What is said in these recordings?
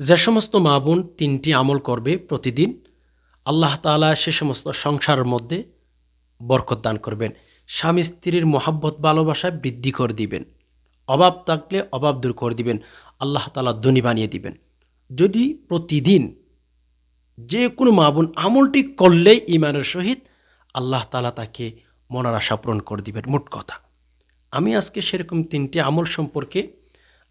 যে সমস্ত মা বোন তিনটি আমল করবে প্রতিদিন, আল্লাহ তাআলা সে সমস্ত সংসারের মধ্যে বরকত দান করবেন। স্বামী স্ত্রীর মহাব্বত, ভালোবাসা বৃদ্ধি করে দিবেন। অভাব থাকলে অভাব দূর করে দিবেন। আল্লাহ তাআলা ধনী বানিয়ে দিবেন। যদি প্রতিদিন যে কোনো মা বোন আমলটি করলেই ইমানের সহিত, আল্লাহ তাআলা তাকে মনার আশা পূরণ করে দিবেন। মোট কথা, আমি আজকে সেরকম তিনটি আমল সম্পর্কে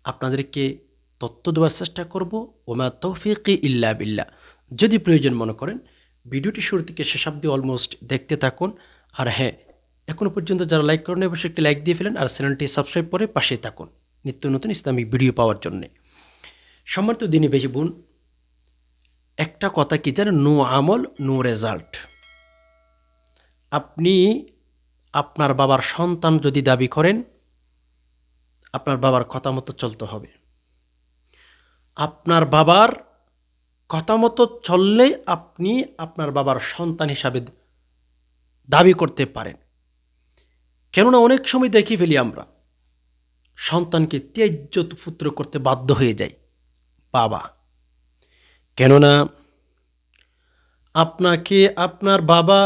আপনাদেরকে তথ্য দেওয়ার চেষ্টা করব। ওমা তৌফিকি ইল্লা বিল্লাহ। যদি প্রয়োজন মনে করেন, ভিডিওটি শুরু থেকে শেষ অব্দি অলমোস্ট দেখতে থাকুন। আর হ্যাঁ এখনও পর্যন্ত যারা লাইক করেন অবশ্যই একটি লাইক দিয়ে ফেলেন আর চ্যানেলটি সাবস্ক্রাইব করে পাশে থাকুন। নিত্য নতুন ইসলামিক ভিডিও পাওয়ার জন্যে। সম্মানিত দিনই বেশি বোন, একটা কথা কি জানেন? নো আমল, নো রেজাল্ট আপনি আপনার বাবার সন্তান যদি দাবি করেন, আপনার বাবার কথা মতো চলতে হবে। আপনার বাবার কথা মতো চললে আপনি আপনার বাবার সন্তান হিসাবে দাবি করতে পারেন। কেননা অনেক সময় দেখি ফেলি আমরা, সন্তানকে ত্যায্য পুত্র করতে বাধ্য হয়ে যাই বাবা। কেননা আপনাকে আপনার বাবা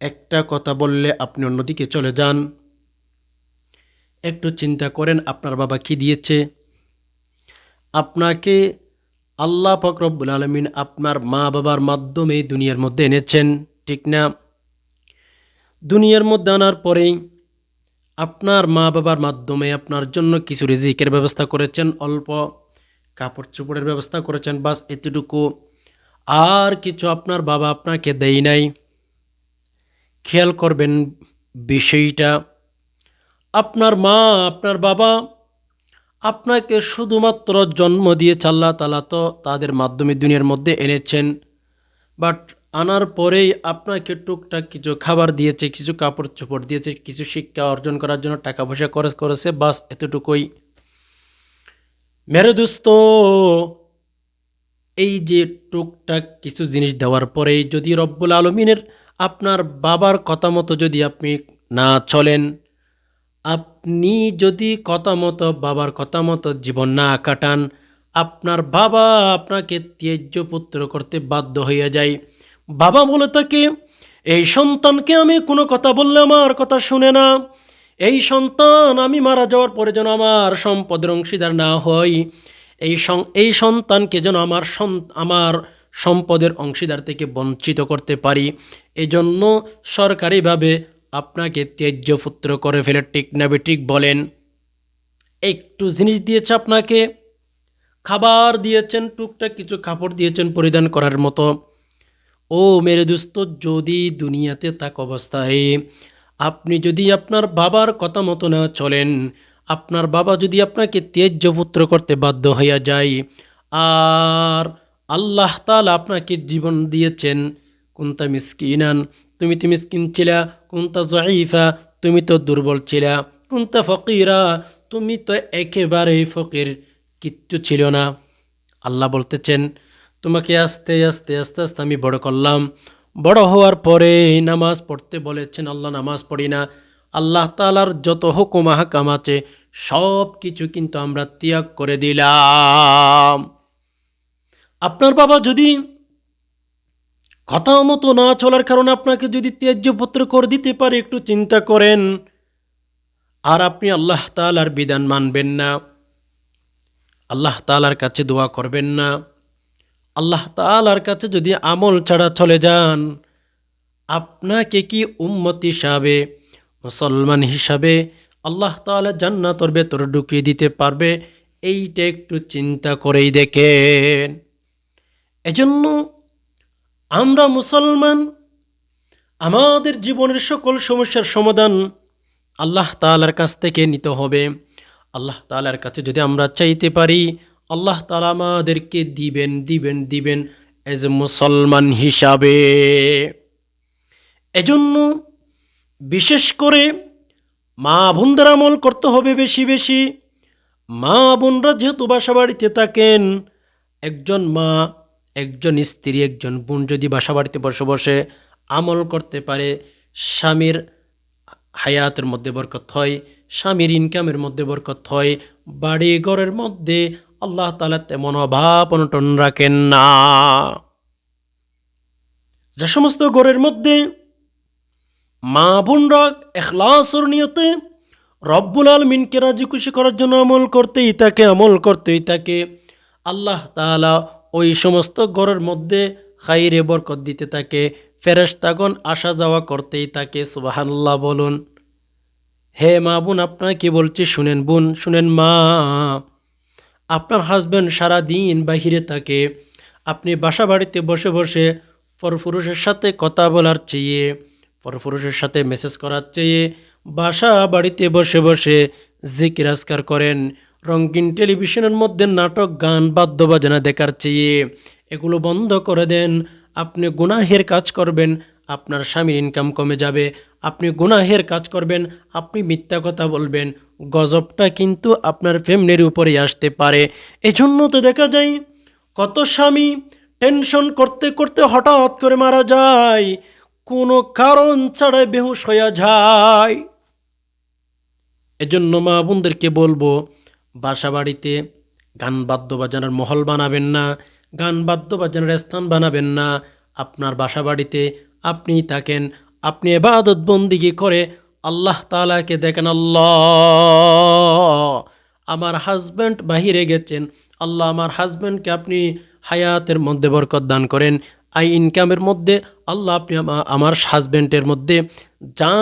একটা কথা বললে আপনি অন্যদিকে চলে যান, একটু চিন্তা করেন আপনার বাবা কি দিয়েছে আপনাকে আল্লাহ ফকরবুল আলমিন আপনার মা বাবার মাধ্যমে দুনিয়ার মধ্যে এনেছেন, ঠিক না? দুনিয়ার মধ্যে আনার পরেই আপনার মা বাবার মাধ্যমে আপনার জন্য কিছু রিজিকের ব্যবস্থা করেছেন, অল্প কাপড় চোপড়ের ব্যবস্থা করেছেন, বাস এতটুকু। আর কিছু আপনার বাবা আপনাকে দেয় নাই। খেয়াল করবেন বিষয়টা। আপনার মা, আপনার বাবা আপনাকে শুধুমাত্র জন্ম দিয়েছে আল্লাহ তালা তো তাদের মাধ্যমে দুনিয়ার মধ্যে এনেছেন। বাট আনার পরেই আপনাকে টুকটাক কিছু খাবার দিয়েছে, কিছু কাপড় চোপড় দিয়েছে, কিছু শিক্ষা অর্জন করার জন্য টাকা পয়সা খরচ করেছে, বাস এতটুকুই। মেরে দোস্ত, এই যে টুকটাক কিছু জিনিস দেওয়ার পরেই যদি রব্বুল আলমিনের আপনার বাবার কথা মতো যদি আপনি না চলেন আপনি যদি কথা মতো বাবার কথা মতো জীবন না কাটান, আপনার বাবা আপনাকে ত্যায্য পুত্র করতে বাধ্য হয়ে যায়। বাবা বলে থাকে, এই সন্তানকে আমি কোনো কথা বললে আমার কথা শুনে না। এই সন্তান আমি মারা যাওয়ার পরে যেন আমার সম্পদের অংশীদার না হই। এই এই সন্তানকে যেন আমার আমার সম্পদের অংশীদার থেকে বঞ্চিত করতে পারি। এজন্য সরকারিভাবে আপনাকে ত্যায্য পুত্র করে ফেলে, ঠিক না ঠিক বলেন। একটু জিনিস দিয়েছে আপনাকে, খাবার দিয়েছেন, টুকটাক কিছু কাপড় দিয়েছেন পরিধান করার মতো। ও মেরে দুস্ত, যদি দুনিয়াতে থাক অবস্থায়, আপনি যদি আপনার বাবার কথা মতো না চলেন, আপনার বাবা যদি আপনাকে ত্যায্য পুত্র করতে বাধ্য হইয়া যায়, আর আল্লাহ তালা আপনাকে জীবন দিয়েছেন কোনটা মিসকিনান তুমি তো মিসকিন ছিলা কোনটা জয়ীফা তুমি তো দুর্বল ছিলা কোনটা ফকিরা, তুমি তো একেবারেই ফকির, কিচ্ছু ছিল না। আল্লাহ বলতেছেন, তোমাকে আস্তে আস্তে আস্তে আস্তে আমি বড় করলাম। বড় হওয়ার পরে নামাজ পড়তে বলেছেন, আল্লাহ নামাজ পড়ি না। আল্লাহ তালার যত হুকুম হাকাম আছে, সব কিছু কিন্তু আমরা ত্যাগ করে দিলাম। আপনার বাবা যদি কথা মতো না চলার কারণে আপনাকে যদি ত্যায্যপত্র করে দিতে পারে, একটু চিন্তা করেন। আর আপনি আল্লাহ তালার বিধান মানবেন না। আল্লাহ তালার কাছে দোয়া করবেন না। আল্লাহ তালার কাছে যদি আমল ছাড়া চলে যান, আপনাকে কি উম্মত হিসাবে, মুসলমান হিসাবে আল্লাহ তালা জান্নাতর ভেতর ঢুকিয়ে দিতে পারবে? এইটা একটু চিন্তা করেই দেখেন। এজন্য আমরা মুসলমান, আমাদের জীবনের সকল সমস্যার সমাধান আল্লাহ তালার কাছ থেকে নিতে হবে। আল্লাহ তালার কাছে যদি আমরা চাইতে পারি, আল্লাহ তালা আমাদেরকে দিবেন দিবেন দিবেন এজ এ মুসলমান হিসাবে। এজন্য বিশেষ করে মা বোনদের আমল করতে হবে বেশি বেশি। মা বোনরা যেহেতু বাসা বাড়িতে থাকেন, একজন মা একজন স্ত্রী, একজন বোন যদি বাসা বাড়িতে বসে বসে আমল করতে পারে, স্বামীর হায়াতের মধ্যে বরকত হয়, স্বামীর ইনকামের মধ্যে বরকত হয় বাড়ি ঘরের মধ্যে আল্লাহ তালা তেমন অভাব অনটন রাখেন না। যে সমস্ত ঘরের মধ্যে মা বোনরা এখলাসর নিয়তে রব্বুল আলমিনকে রাজি খুশি করার জন্য আমল করতেই তাকে আমল করতেই তাকে আল্লাহ তাআলা ওই সমস্ত ঘরের মধ্যে খাইরে বরকত দিতে থাকে ফেরেশতাগণ আসা যাওয়া করতেই তাকে সুবাহান্লাহ বলুন। হে মা বোন আপনাকে বলছি শুনেন বোন, শুনেন মা। আপনার হাজব্যান্ড সারা দিন বাহিরে থাকে, আপনি বাসা বাড়িতে বসে বসে পরপুরুষের সাথে কথা বলার চেয়ে, পরপুরুষের সাথে মেসেজ করার চেয়ে বাসা বাড়িতে বসে বসে জিকির আজকার করেন। রঙিন টেলিভিশনের মধ্যে নাটক, গান, বাদ্যবাজনা দেখার চেয়ে এগুলো বন্ধ করে দেন। আপনি গুনাহের কাজ করবেন, আপনার স্বামীর ইনকাম কমে যাবে। আপনি গুনাহের কাজ করবেন, আপনি মিথ্যা কথা বলবেন। গজবটা কিন্তু আপনার ফ্যামিলির উপরেই আসতে পারে। এজন্য তো দেখা যায়, কত স্বামী টেনশন করতে করতে হঠাৎ করে মারা যায়, কোনো কারণ ছাড়াই বেহুশ হইয়া যায়। এজন্য মা বোনদেরকে বলব বাসা বাড়িতে গান বাদ্য বাজানোর মহল বানাবেন না, গান বাদ্য বাজানোর স্থান বানাবেন না। আপনার বাসা বাড়িতে আপনি থাকেন, আপনি এবাদত বন্দিগি করে আল্লাহ তালাকে দেখেন, আল্লাহ। আমার হাজব্যান্ড বাহিরে গেছেন, আল্লাহ আমার হাজব্যান্ডকে আপনি হায়াতের মধ্যে বরকত দান করেন। আই ইনকামের মধ্যে, আল্লাহ আপনি আমার হাজব্যান্ডের মধ্যে যা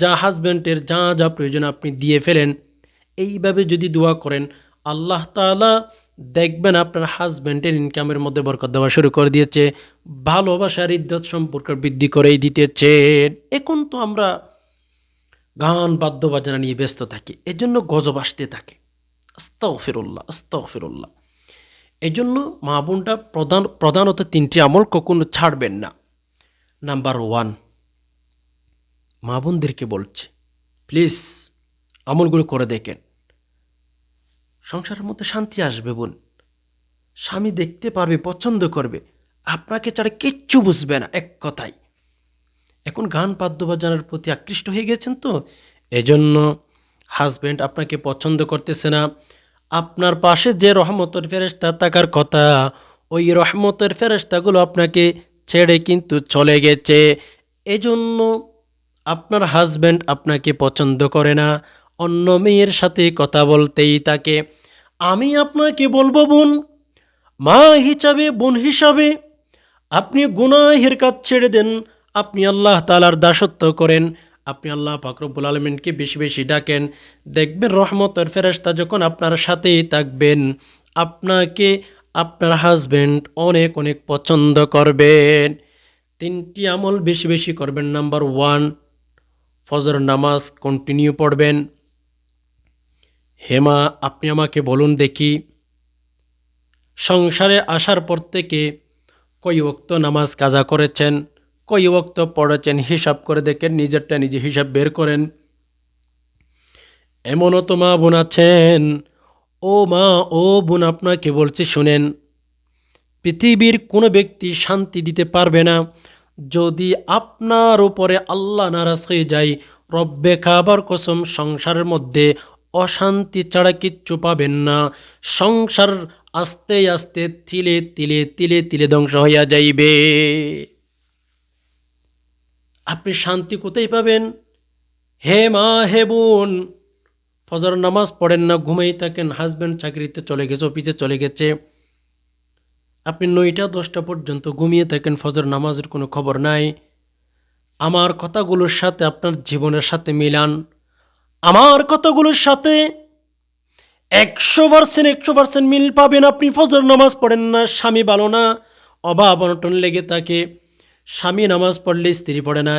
যা হাজব্যান্ডের যা যা প্রয়োজন আপনি দিয়ে ফেলেন। এইভাবে যদি দোয়া করেন, আল্লাহ তাআলা দেখবেন আপনার হাজব্যান্ডের ইনকামের মধ্যে বরকত দেওয়া শুরু করে দিয়েছে, ভালোবাসার ইদ্যত সম্পর্ক বৃদ্ধি করেই দিতেছে। এখন তো আমরা গান বাদ্য বাজনা নিয়ে ব্যস্ত থাকি, এজন্য গজব আসতে থাকে। আস্তাও ফিরুল্লাহ আস্তাও ফিরুল্লাহ এই জন্য মা বোনটা প্রধান, প্রধানত তিনটি আমল কখনো ছাড়বেন না। নাম্বার ওয়ান মা বোনদেরকে বলছে প্লিজ আমলগুলো করে দেখেন। সংসারের মধ্যে শান্তি আসবে বোন। স্বামী দেখতে পারবে, পছন্দ করবে। আপনাকে ছাড়া কিচ্ছু বুঝবে না, এক কথায়। এখন গান বাদ্য বাজানোর প্রতি আকৃষ্ট হয়ে গেছেন তো? এজন্য হাজব্যান্ড আপনাকে পছন্দ করতেছে না। আপনার পাশে যে রহমতের ফেরেস্তা থাকার কথা, ওই রহমতের ফেরেস্তাগুলো আপনাকে ছেড়ে কিন্তু চলে গেছে। এজন্য আপনার হাজব্যান্ড আপনাকে পছন্দ করে না। অন্য মেয়ের সাথে কথা বলতেই তাকে, আমি আপনাকে বলব বোন, মা হিসাবে, বোন হিসাবে, আপনি গুনাহের কাজ ছেড়ে দেন, আপনি আল্লাহ তালার দাসত্ব করেন, আপনি আল্লাহ পাকরবুল আলমিনকে বেশি বেশি ডাকেন, দেখবেন রহমতের ফেরাস্তা যখন আপনার সাথেই থাকবেন, আপনাকে আপনার হাজব্যান্ড অনেক অনেক পছন্দ করবেন। তিনটি আমল বেশি বেশি করবেন। নাম্বার ওয়ান ফজর নামাজ কন্টিনিউ পড়বেন। হেমা, আপনি আমাকে বলুন দেখি। সংসারে আসার পর থেকে কই ওক্ত নামাজ কাজা করেছেন, কই ওক্ত পড়েছেন, হিসাব করে দেখেন, নিজেরটা নিজে হিসাব বের করেন। এমনও তো মা বোন আছেন। ও মা, ও বোন, আপনাকে বলছি শুনেন, পৃথিবীর কোনো ব্যক্তি শান্তি দিতে পারবে না। যদি আপনার উপরে আল্লাহ নারাজ হয়ে যায়, রব্বে খাবার কসম সংসারের মধ্যে অশান্তি ছাড়া কিচ্ছু পাবেন না। সংসার আস্তে আস্তে তিলে তিলে তিলে তিলে ধ্বংস হইয়া যাইবে। আপনি শান্তি কোথায় পাবেন? হে মা, হে বোন, ফজর নামাজ পড়েন না, ঘুমাই থাকেন হাজব্যান্ড চাকরিতে চলে গেছে অফিসে চলে গেছে। আপনি নয়টা, দশটা পর্যন্ত ঘুমিয়ে থাকেন, ফজর নামাজের কোনো খবর নাই। আমার কথাগুলোর সাথে আপনার জীবনের সাথে মিলান। আমার কথাগুলোর সাথে একশো পার্সেন্ট একশো পার্সেন্ট মিল পাবেন আপনি। ফজর নামাজ পড়েন না, স্বামী ভালো না, অভাব অনটন লেগে থাকে। স্বামী নামাজ পড়লে স্ত্রী পড়ে না,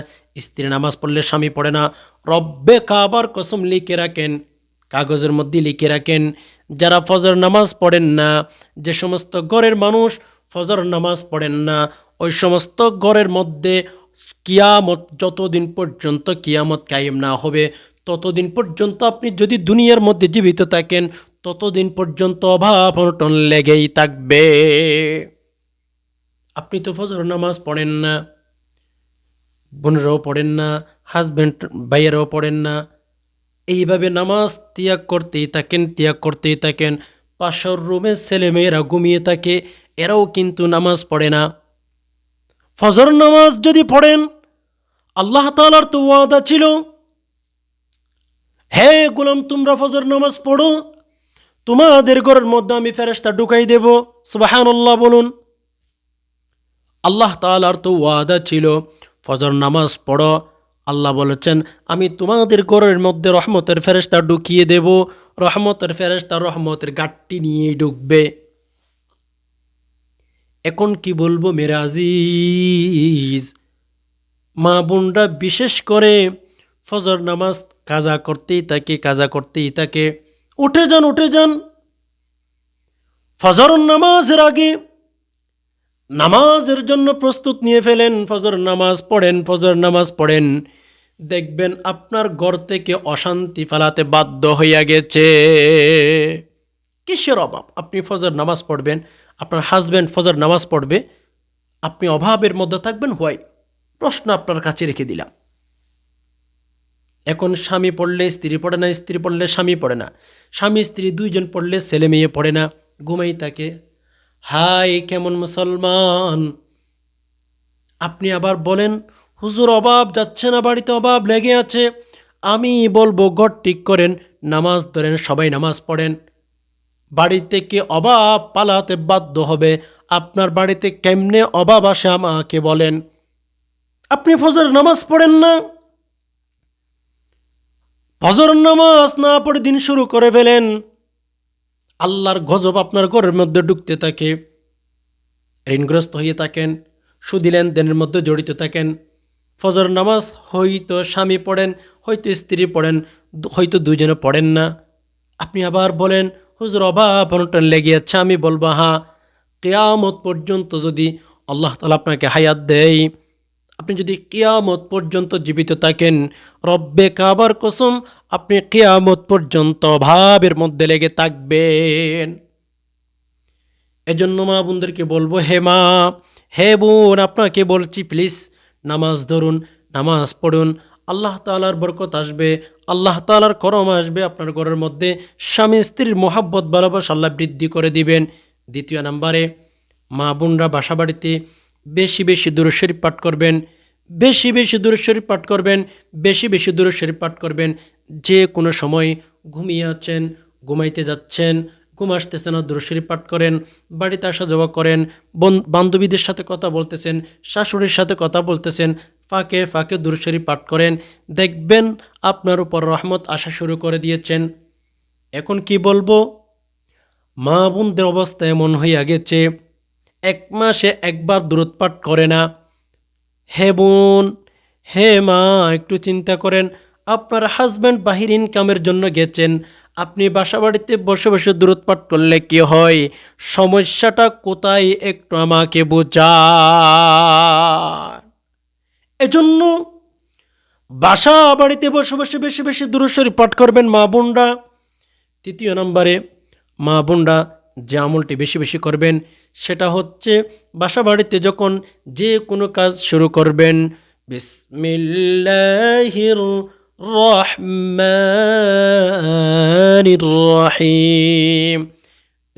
স্ত্রী নামাজ পড়লে স্বামী পড়ে না। রব্বে কাবার কসম লিখে রাখেন, কাগজের মধ্যে লিখে রাখেন, যারা ফজর নামাজ পড়েন না, যে সমস্ত ঘরের মানুষ ফজর নামাজ পড়েন না, ওই সমস্ত ঘরের মধ্যে কিয়ামত, যতদিন পর্যন্ত কিয়ামত কায়েম না হবে ততদিন পর্যন্ত আপনি যদি দুনিয়ার মধ্যে জীবিত থাকেন, ততদিন পর্যন্ত অভাব অনটন লেগেই থাকবে। আপনি তো ফজর নামাজ পড়েন না, বোনেরাও পড়েন না হাজব্যান্ড ভাইয়েরাও পড়েন না। এইভাবে নামাজ ত্যাগ করতেই থাকেন, ত্যাগ করতেই থাকেন। পাশের রুমে ছেলেমেয়েরা ঘুমিয়ে থাকে, এরাও কিন্তু নামাজ পড়ে না। ফজর নামাজ যদি পড়েন, আল্লাহ তালার তো ওয়াদা ছিল হে গোলাম, তোমরা ফজর নামাজ পড়ো, তোমাদের ঘরের মধ্যে আমি ফেরেস্তা ঢুকাই দেব। সুবাহান্লাহ বলুন। আল্লাহ তালার তো ওয়াদা ছিল, ফজর নামাজ পড়ো। আল্লাহ বলেছেন, আমি তোমাদের ঘরের মধ্যে রহমতের ফেরেস্তা ঢুকিয়ে দেব। রহমতের ফেরেস্তা রহমতের গাঠটি নিয়ে ঢুকবে। এখন কি বলব মেরাজিজ মা বোনরা বিশেষ করে ফজর নামাজ কাজা করতেই থাকে কাজা করতেই থাকে উঠে যান উঠে যান। ফজর নামাজের আগে নামাজের জন্য প্রস্তুত নিয়ে ফেলেন, ফজর নামাজ পড়েন, ফজর নামাজ পড়েন। দেখবেন আপনার ঘর থেকে অশান্তি ফেলাতে বাধ্য হইয়া গেছে। কিসের অভাব? আপনি ফজর নামাজ পড়বেন, আপনার হাজব্যান্ড ফজর নামাজ পড়বে, আপনি অভাবের মধ্যে থাকবেন, হোয়াই? প্রশ্ন আপনার কাছে রেখে দিলাম। এখন স্বামী পড়লে স্ত্রী পড়ে না, স্ত্রী পড়লে স্বামী পড়ে না। স্বামী, স্ত্রী দুইজন পড়লে ছেলে মেয়ে পড়ে না। ঘুমাই তাকে হাই কেমন মুসলমান। আপনি আবার বলেন, হুজুর, অভাব যাচ্ছে না, বাড়িতে অভাব লেগে আছে। আমি বলব, ঘর ঠিক করেন, নামাজ ধরেন, সবাই নামাজ পড়েন। বাড়ি থেকে অভাব পালাতে বাধ্য হবে। আপনার বাড়িতে কেমনে অভাব আসে আমাকে বলেন। আপনি ফজর নামাজ পড়েন না? ফজর নামাজ না পড়ে দিন শুরু করে ফেলেন। আল্লাহর গজব আপনার ঘরের মধ্যে ঢুকতে থাকে। ঋণগ্রস্ত হয়ে থাকেন, সুদি লেনদেনের মধ্যে জড়িত থাকেন। ফজর নামাজ হয়তো স্বামী পড়েন, হয়তো স্ত্রী পড়েন, হয়তো দুজনে পড়েন না। আপনি আবার বলেন, হুজুর, অভাব, অনটন লেগে যাচ্ছে আমি বলব হা কেয়ামত পর্যন্ত যদি আল্লাহ তালা আপনাকে হায়াত দেয় আপনি যদি কিয়ামত পর্যন্ত জীবিত থাকেন, রব্বে কাবার কসম, আপনি কিয়ামত পর্যন্ত অভাবের মধ্যে লেগে থাকবেন। এজন্য মা বোনদেরকে বলব, হে মা, হে বোন, আপনাকে বলছি প্লিজ নামাজ ধরুন, নামাজ পড়ুন, আল্লাহ তালার বরকত আসবে, আল্লাহ তালার করম আসবে, আপনার ঘরের মধ্যে স্বামী স্ত্রীর মোহাব্বত, ভালোবাসা, আল্লাহ বৃদ্ধি করে দিবেন। দ্বিতীয় নাম্বারে, মা বোনরা বাসা বেশি বেশি দূরশরীফ পাঠ করবেন, বেশি বেশি দূরশরীফ পাঠ করবেন, বেশি বেশি দূরশরীফ পাঠ করবেন। যে কোনো সময় ঘুমিয়ে আছেন, ঘুমাইতে যাচ্ছেন, ঘুম আসতেছে না দূরশরীফ পাঠ করেন, বাড়িতে আসা যাওয়া করেন, বন- বান্ধবীদের সাথে কথা বলতেছেন, শাশুড়ির সাথে কথা বলতেছেন, ফাঁকে ফাঁকে দূরশরীফ পাঠ করেন। দেখবেন আপনার উপর রহমত আসা শুরু করে দিয়েছেন। এখন কি বলব? মা বোনদের অবস্থা এমন হইয়া গেছে এক মাসে একবার দূরত করে না। হে বোন, হে মা, একটু চিন্তা করেন, আপনার হাজব্যান্ড বাহির ইনকামের জন্য গেছেন। আপনি বাসা বাড়িতে বসে বসে দূরত করলে কি হয়? সমস্যাটা কোথায় একটু আমাকে বোঝা এজন্য বাসা বাড়িতে বসে বসে বেশি বেশি দূরস্বরী পাঠ করবেন মা বোনরা। তৃতীয় নম্বরে, মা বোনরা যে আমলটি বেশি বেশি করবেন, সেটা হচ্ছে বাসা বাড়িতে যখন যে কোনো কাজ শুরু করবেন, বিসমিল্লাহির রহিম।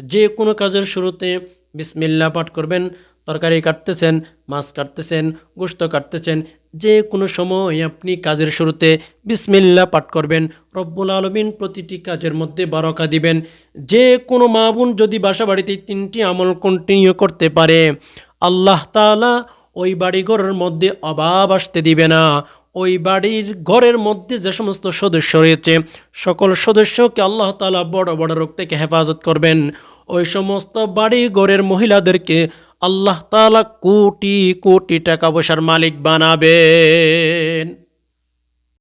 যে কোনো কাজের শুরুতে বিসমিল্লা পাঠ করবেন, তরকারি কাটতেছেন, মাছ কাটতেছেন, গোস্ত কাটতেছেন যে কোনো সময় আপনি কাজের শুরুতে বিসমিল্লা পাঠ করবেন, রব্বুল আলমিন প্রতিটি কাজের মধ্যে বারকা দিবেন। যে কোনো মা বোন যদি বাসা বাড়িতে তিনটি আমল কন্টিনিউ করতে পারে, আল্লাহ তাআলা ওই বাড়ি ঘরের মধ্যে অভাব আসতে দিবে না। ওই বাড়ির ঘরের মধ্যে যে সমস্ত সদস্য রয়েছে, সকল সদস্যকে আল্লাহ তাআলা বড় বড় রোগ থেকে হেফাজত করবেন। ওই সমস্ত বাড়ি ঘরের মহিলাদেরকে আল্লাহ তালা কোটি কোটি টাকা পয়সার মালিক বানাবেন।